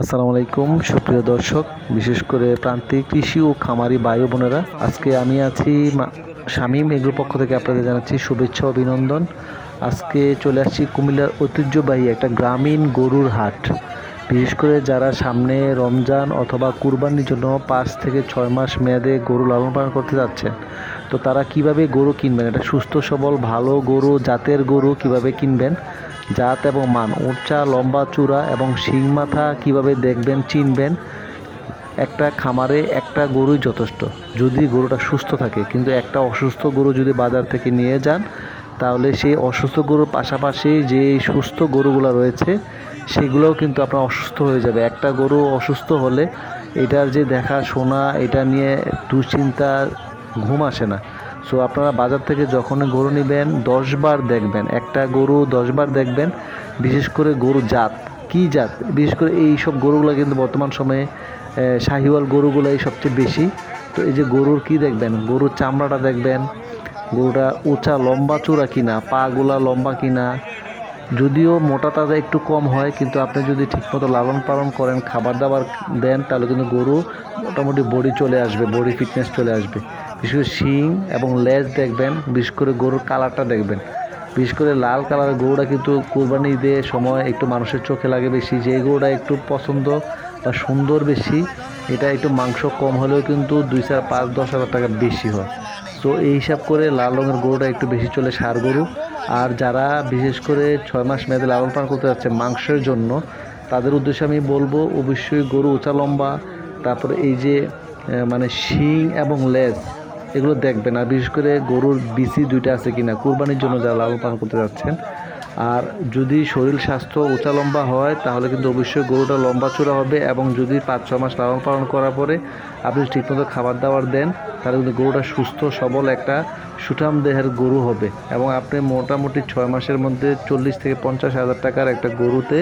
আসসালামু আলাইকুম, সুপ্রিয় দর্শক, বিশেষ করে প্রান্তিক কৃষি ও খামারি ভাই বোনেরা। আজকে আমি আছি শামীম এগুলোর পক্ষ থেকে আপনাদের জানাচ্ছি শুভেচ্ছা, অভিনন্দন। আজকে চলে আসছি কুমিল্লার ঐতিহ্যবাহী একটা গ্রামীণ গরুর হাট। বিশেষ করে যারা সামনে রমজান অথবা কুরবানির জন্য পাঁচ থেকে ছয় মাস মেয়াদে গরু লালন পালন করতে যাচ্ছেন, তো তারা কীভাবে গরু কিনবেন? এটা সুস্থ, সবল, ভালো গরু, জাতের গরু কীভাবে কিনবেন? জাত এবং মান উঁচা লম্বা, চূড়া এবং শিং মাথা কীভাবে দেখবেন, চিনবেন? একটা খামারে একটা গরুই যথেষ্ট। যদি গরুটা সুস্থ থাকে, কিন্তু একটা অসুস্থ গরু যদি বাজার থেকে নিয়ে যান, তাহলে সেই অসুস্থ গরুর পাশাপাশি যে সুস্থ গরুগুলো রয়েছে, সেগুলোও কিন্তু আপনার অসুস্থ হয়ে যাবে। একটা গরু অসুস্থ হলে এটার যে দেখা শোনা, এটা নিয়ে দুশ্চিন্তা, ঘুম আসে না। সো আপনারা বাজার থেকে যখন গরু নেবেন, দশবার দেখবেন, একটা গরু দশবার দেখবেন, বিশেষ করে গরু জাত। কি জাত? বিশেষ করে এই সব গরুগুলো কিন্তু বর্তমান সময়ে শাহিওয়াল গরুগুলাই সবচেয়ে বেশি। তো এই যে গরুর কি দেখবেন? গরুর চামড়াটা দেখবেন, গরুটা উঁচা, লম্বা চূড়া কিনা, পাগুলা লম্বা কিনা। যদিও মোটা তাজা একটু কম হয়, কিন্তু আপনি যদি ঠিকমতো লালন পালন করেন, খাবার দাবার দেন, তাহলে কিন্তু গরু মোটামুটি বডি চলে আসবে, বডি ফিটনেস চলে আসবে। বিশেষ করে শিং এবং লেজ দেখবেন, বিশেষ করে গরুর কালারটা দেখবেন। বিশেষ করে লাল কালারের গরুটা কিন্তু কোরবানি ঈদে সময় একটু মানুষের চোখে লাগে বেশি। যে গরুটা একটু পছন্দ বা সুন্দর বেশি, এটা একটু মাংস কম হলেও কিন্তু দুই চার পাঁচ দশ হাজার টাকা বেশি হয়। তো এই হিসাব করে লাল রঙের গরুটা একটু বেশি চলে সার গরু। আর যারা বিশেষ করে ছয় মাস মেয়াদে লালন পালন করতে যাচ্ছে মাংসের জন্য, তাদের উদ্দেশ্যে আমি বলব অবশ্যই গরু উঁচা লম্বা, তারপরে এই যে মানে শিং এবং লেজ এগুলো দেখবেন। আর বিশেষ করে গরুর বিসি দুইটা আছে কিনা, কুরবানির জন্য যারা লালন পালন করতে যাচ্ছেন। আর যদি শরীর স্বাস্থ্য উঁচা লম্বা হয়, তাহলে কিন্তু অবশ্যই গরুটা লম্বা চূড়া হবে এবং যদি পাঁচ ছ মাস লালন পালন করার পরে আপনি ঠিকমতো খাবার দাবার দেন, তাহলে কিন্তু গরুটা সুস্থ, সবল একটা সুঠাম দেহের গরু হবে। এবং আপনি মোটামুটি ছয় মাসের মধ্যে চল্লিশ থেকে পঞ্চাশ হাজার টাকার একটা গরুতে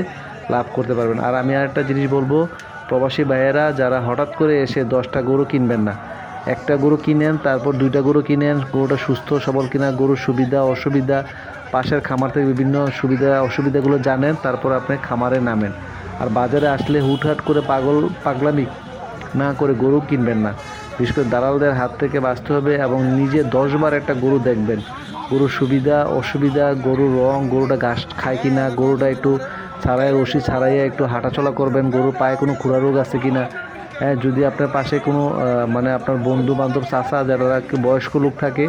লাভ করতে পারবেন। আর আমি আর একটা জিনিস বলব, প্রবাসী ভাইয়েরা যারা হঠাৎ করে এসে দশটা গরু কিনবেন না একটা গরু কিনেন, তারপর দুইটা গরু কিনেন, গরুটা সুস্থ, সবল কিনা, গরুর সুবিধা, অসুবিধা, পাশের খামার থেকে বিভিন্ন সুবিধা, অসুবিধাগুলো জানেন, তারপর আপনি খামারে নামেন। আর বাজারে আসলে হুটহাট করে পাগল, পাগলামি না করে গরু কিনবেন না। বিশেষ করে দালালদের হাত থেকে বাঁচতে হবে এবং নিজে দশবার একটা গরু দেখবেন। গরুর সুবিধা, অসুবিধা, গরুর রং, গরুটা ঘাস খায় কি না গরুটা একটু ছাড়াই রশি ছাড়াইয়া একটু হাঁটাচলা করবেন, গরুর পায়ে কোনো খুরা রোগ আছে কিনা হ্যাঁ যদি আপনার পাশে কোনো মানে আপনার বন্ধু বান্ধব চাষা যারা বয়স্ক লোক থাকে,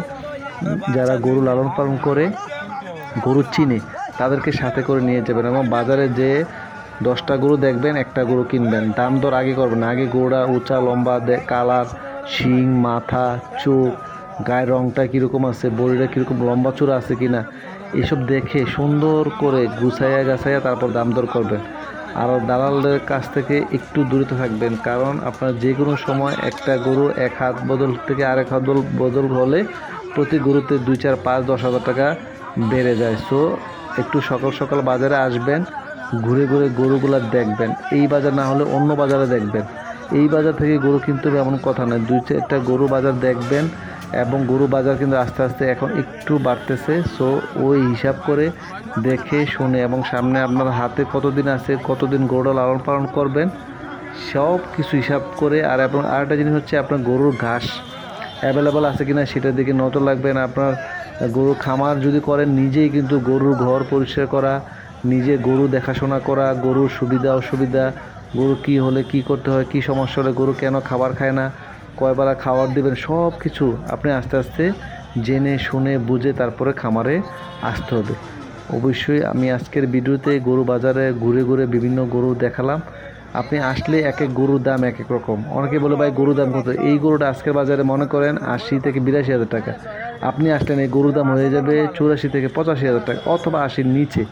যারা গরু লালন পালন করে, গরু চিনে, তাদেরকে সাথে করে নিয়ে যাবেন এবং বাজারে যে দশটা গরু দেখবেন, একটা গরু কিনবেন। দাম দর আগে করবেন আগে গরুটা উঁচা, লম্বা কালার, শিং, মাথা, চোখ, গায়ের রংটা কীরকম আছে, বডিটা কীরকম, লম্বা চূড়া আছে কিনা, এসব দেখে সুন্দর করে গুছাইয়া গাছাইয়া তারপর দাম দর করবেন। আর দালালদের কাছ থেকে একটু দূরে থাকবেন, কারণ আপনার যে কোনো সময় একটা গরু এক হাত বদল থেকে আরেক হাত বদল হলে প্রতি গরুতে দুই চার পাঁচ দশ হাজার টাকা বেড়ে যায়। সো একটু সকাল সকাল বাজারে আসবেন, ঘুরে ঘুরে গরুগুলো দেখবেন। এই বাজার না হলে অন্য বাজারে দেখবেন। এই বাজার থেকে গরু কিনতে হবে এমন কথা নয়। দুই চারটা গরু বাজার দেখবেন এবং গরু বাজার কিন্তু আস্তে আস্তে এখন একটু বাড়তেছে। সো ওই হিসাব করে দেখে শুনে এবং সামনে আপনার হাতে কতদিন আছে, কতদিন গরুটা লালন পালন করবেন, সব কিছু হিসাব করে। আর এবং আরেকটা জিনিস হচ্ছে আপনার গরুর ঘাস অ্যাভেলেবল আছে কিনা সেটার দিকে নজর রাখবেন। আপনার গরুর খামার যদি করেন, নিজেই কিন্তু গরুর ঘর পরিষ্কার করা, নিজে গরু দেখাশোনা করা, গরুর সুবিধা, অসুবিধা, গরু কি হলে কি করতে হয়, কি সমস্যা হলে গরু কেন খাবার খায় না কয়বেলা খাবার দিবেন সব কিছু আপনি আস্তে আস্তে জেনে, শুনে, বুঝে তারপরে খামারে আসতে হবে। অবশ্যই আমি আজকের ভিডিওতে গরু বাজারে ঘুরে ঘুরে বিভিন্ন গরু দেখালাম। আপনি আসলে এক এক গরুর দাম এক এক রকম। অনেকে বলে, ভাই, গরুর দাম কত? এই গরুটা আজকের বাজারে মনে করেন আশি থেকে বিরাশি হাজার টাকা। আপনি আসলেন, এই গরুর দাম হয়ে যাবে চুরাশি থেকে পঁচাশি হাজার টাকা অথবা আশির নিচে।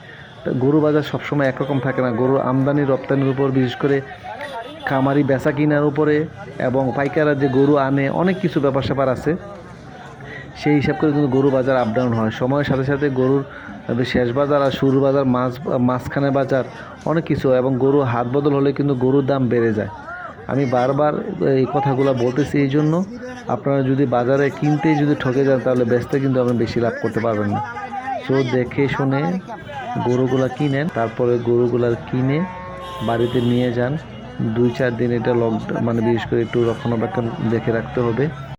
গরু বাজার সবসময় একরকম থাকে না। গরুর আমদানি, রপ্তানির উপর বিশেষ করে খামারি বেচা কিনার উপরে এবং পাইকাররা যে গরু আনে, অনেক কিছু ব্যাপার স্যাপার আছে। সেই হিসাব করে কিন্তু গরু বাজার আপ ডাউন হয়। সময়ের সাথে সাথে গরুর শেষ বাজার আর শুরু বাজার মাছ মাঝখানে বাজার, অনেক কিছু এবং গরু হাত বদল হলে কিন্তু গরুর দাম বেড়ে যায়। আমি বারবার এই কথাগুলো বলতেছি এই জন্য, আপনারা যদি বাজারে কিনতেই যদি ঠকে যান, তাহলে বেচতে কিন্তু আপনি বেশি লাভ করতে পারবেন না। সো দেখে শুনে গরুগুলা কিনেন, তারপরে গরুগুলা কিনে বাড়িতে নিয়ে যান। দুই চার দিন এটা লকডাউন মানে বিশেষ করে একটু রক্ষণাবেক্ষণ দেখে রাখতে হবে।